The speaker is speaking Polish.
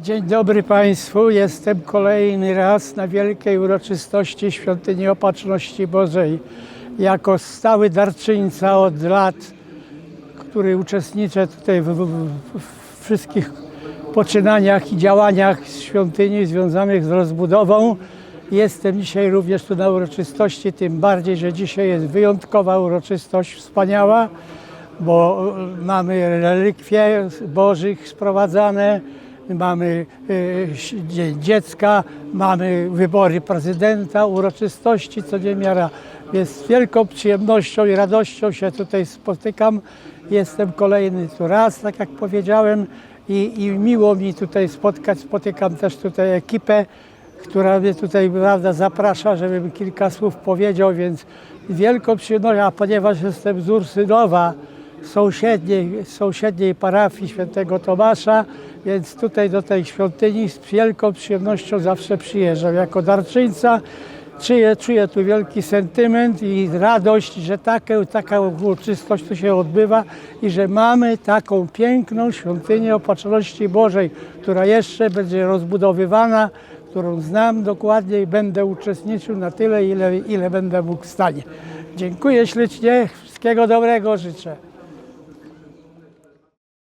Dzień dobry Państwu. Jestem kolejny raz na wielkiej uroczystości Świątyni Opatrzności Bożej. Jako stały darczyńca od lat, który uczestniczę tutaj w, w, w wszystkich poczynaniach i działaniach świątyni związanych z rozbudową. Jestem dzisiaj również tu na uroczystości, tym bardziej, że dzisiaj jest wyjątkowa uroczystość, wspaniała, bo mamy relikwie Bożych sprowadzane, mamy e, Dzień Dziecka, mamy wybory prezydenta, uroczystości co niemiara. Jest wielką przyjemnością i radością się tutaj spotykam. Jestem kolejny tu raz, tak jak powiedziałem, i, i miło mi tutaj spotkać. Spotykam też tutaj ekipę, która mnie tutaj prawda, zaprasza, żebym kilka słów powiedział, więc wielką przyjemnością, a ponieważ jestem z Ursynowa, sąsiedniej, sąsiedniej parafii świętego Tomasza, więc tutaj do tej świątyni z wielką przyjemnością zawsze przyjeżdżam. Jako darczyńca czuję, czuję tu wielki sentyment i radość, że takie, taka uroczystość tu się odbywa i że mamy taką piękną świątynię Opatrzności Bożej, która jeszcze będzie rozbudowywana, którą znam dokładnie i będę uczestniczył na tyle, ile, ile będę mógł w stanie. Dziękuję ślicznie, wszystkiego dobrego życzę.